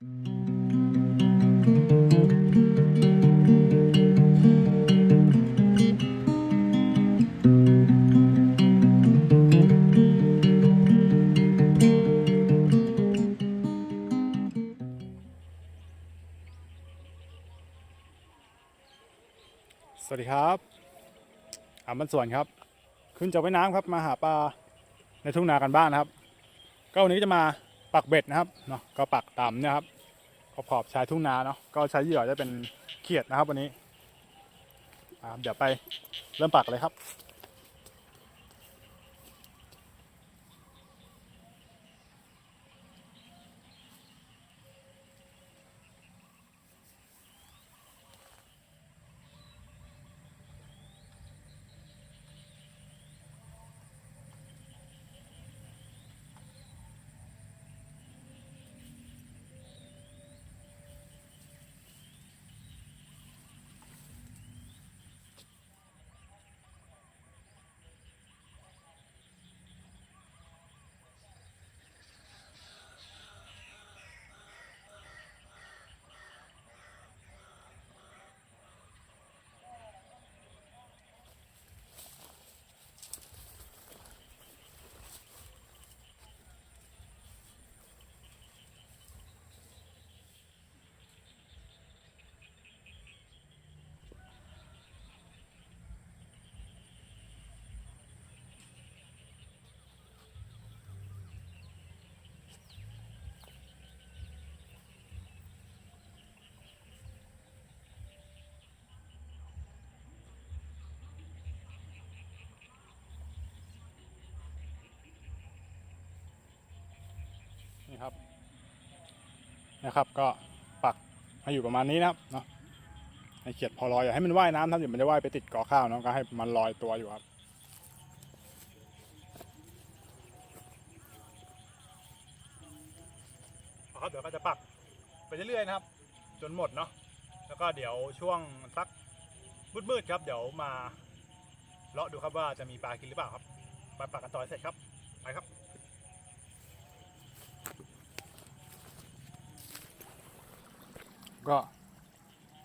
สวัสดีครับอามันสวนครับ ขึ้นจากแม่น้ำครับ มาหาปลาในทุ่งนากันบ้านนะครับ ก็วันนี้จะมา ปักเบ็ดนะครับเนาะก็ปักต่ำเนี่ยครับขอบขอบชายทุ่งนาเนาะก็ใช้เหยื่อจะเป็นเขียดนะครับวันนี้เดี๋ยวไปเริ่มปักเลยครับ ครับนะครับ ก็ปักให้อยู่ประมาณนี้นะครับเนาะให้เขียดพอลอยอย่าให้มันว่ายน้ำครับเดี๋ยวมันจะว่ายไปติดกาะข้าวเนาะก็ให้มันลอยตัวอยู่ครับครับเดี๋ยวก็จะปักไปเรื่อยๆนะครับ จนหมดเนาะแล้วก็เดี๋ยวช่วงสักมืดๆครับเดี๋ยวมาเลาะดูครับว่าจะมีปลากินหรือเปล่าครับไปปักกันต่อให้เสร็จครับไปครับ ก็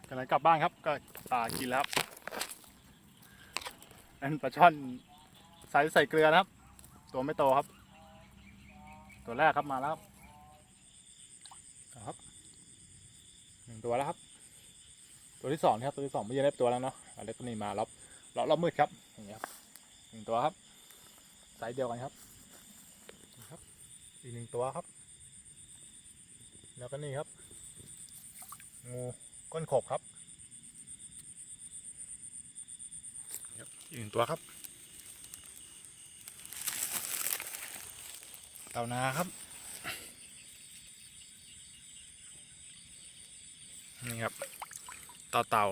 กำลังกลับบ้านครับ ก็ปลากินแล้วครับนั่นปลาช่อนใส่ใส่เกลือนะครับ ตัวไม่โตครับ ตัวแรกครับมาแล้วครับครับหนึ่งตัวแล้วครับ ตัวที่สองครับตัวที่สองไม่ยังได้ตัวแล้วเนาะเอาเล็กตัวนี้มารอบรอบรอบมืดครับอย่างเงี้ยครับหนึ่งตัวครับไซส์เดียวกันครับครับ อีกหนึ่งตัวครับ แล้วก็นี่ครับ งูก้นขบครับนี่ครับอีกหนึ่งตัวครับ เต่านาครับ นี่ครับ ต่อเต่า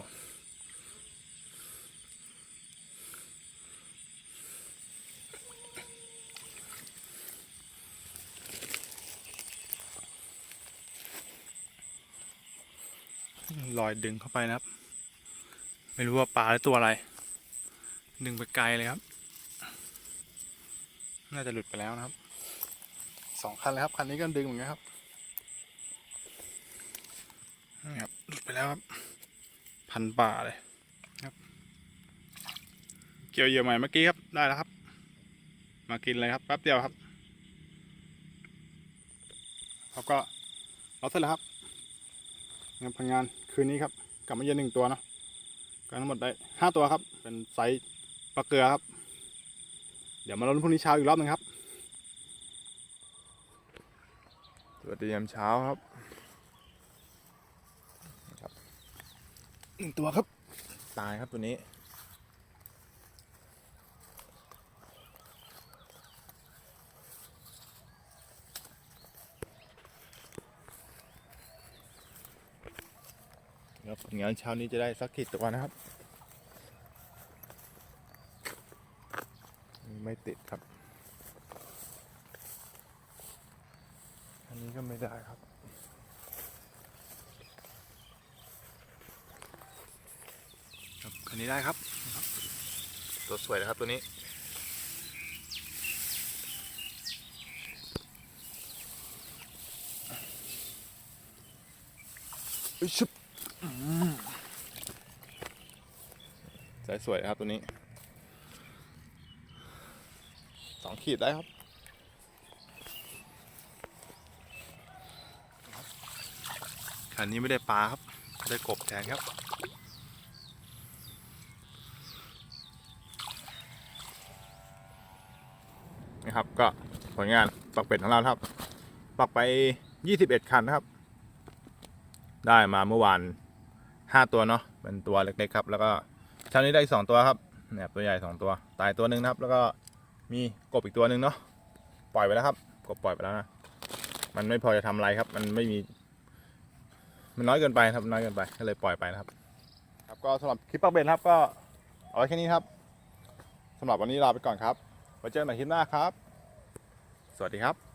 ลอยดึงเข้าไปนะครับ ไม่รู้ว่าปลาหรือตัวอะไร ดึงไปไกลเลยครับ น่าจะหลุดไปแล้วนะครับสองคันเลยครับคันนี้ก็ดึงเหมือนกันครับนี่ครับหลุดไปแล้วครับ พันป่าเลยครับ เกี่ยวเหยื่อใหม่เมื่อกี้ครับได้แล้วครับ มากินเลยครับแป๊บเดียวครับแล้วก็เราเสร็จแล้วครับงานพังงาน คืนนี้ครับกลับมาเย็นหนึ่งตัวเนาะก็ทั้งหมดได้ห้าตัวครับ เป็นไซส์ปลาเกลือครับ เดี๋ยวมาลุ้นพรุ่งนี้เช้าอีกรอบหนึงครับสวัสดียามเช้าครับหนึ่งตัวครับ ตายครับตัวนี้ แล้วผลงานเช้านี้จะได้สักกี่ตัวนะครับ ไม่ติดครับ อันนี้ก็ไม่ได้ครับครับคันนี้ได้ครับ ตัวสวยนะครับตัวนี้ชุบ สายสวยนะครับตัวนี้สองขีดได้ครับ คันนี้ไม่ได้ปลาครับ ได้กบแทนครับ นะครับก็ผลงานปักเป็ดของเราครับ ปักไป 21 คันนะครับ ได้มาเมื่อวาน 5ตัวเนาะเป็นตัวเล็กๆครับ แล้วก็เช้านี้ได้อีก2ตัวครับเนี่ยตัวใหญ่2ตัว ตายตัวหนึ่งนะครับ แล้วก็มีกบอีกตัวหนึ่งเนาะปล่อยไปแล้วครับ กบปล่อยไปแล้วนะมันไม่พอจะทำอะไรครับ มันไม่มี มันน้อยเกินไปครับน้อยเกินไปก็เลยปล่อยไปนะครับ ครับก็สำหรับคลิปปักเบ็ดครับก็เอาไว้แค่นี้ครับสำหรับวันนี้ลาไปก่อนครับไว้เจอกันใหม่คลิปหน้าครับ สวัสดีครับ